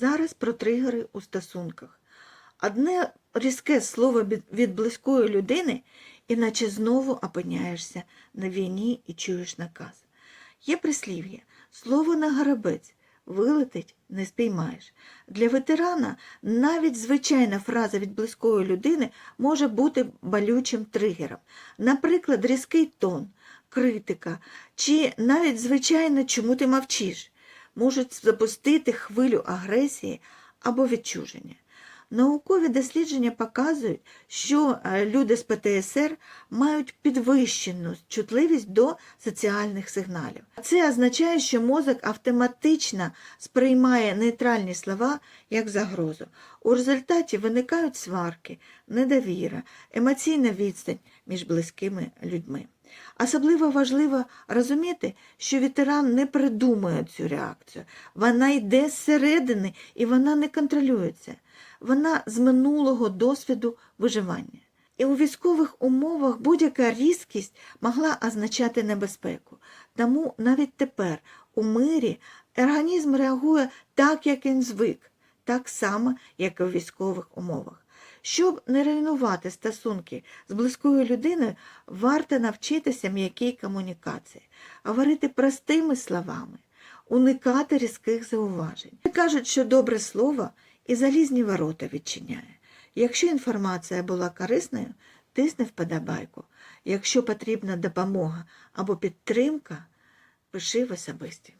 Зараз про тригери у стосунках. Одне різке слово від- близької людини, іначе знову опиняєшся на війні і чуєш наказ. Є прислів'я слово на горобець вилетить не спіймаєш. Для ветерана навіть звичайна фраза від близької людини може бути болючим тригером. Наприклад, різкий тон, критика чи навіть звичайно, чому ти мовчиш, можуть запустити хвилю агресії або відчуження. Наукові дослідження показують, що е, люди з ПТСР мають підвищену чутливість до соціальних сигналів. Це означає, що мозок автоматично сприймає нейтральні слова як загрозу. У результаті виникають сварки, недовіра, емоційна відстань між близькими людьми. Особливо важливо розуміти, що ветеран не придумує цю реакцію. Вона йде зсередини і вона не контролюється. Вона з минулого досвіду виживання. І у військових умовах будь-яка різкість могла означати небезпеку. Тому навіть тепер у мирі організм реагує так, як він звик, так само, як і у військових умовах. Щоб не руйнувати стосунки з близькою людиною, варто навчитися м'якій комунікації, говорити простими словами, уникати різких зауважень. Кажуть, що добре слово і залізні ворота відчиняє. Якщо інформація була корисною, тисни вподобайку. Якщо потрібна допомога або підтримка, пиши в особисті.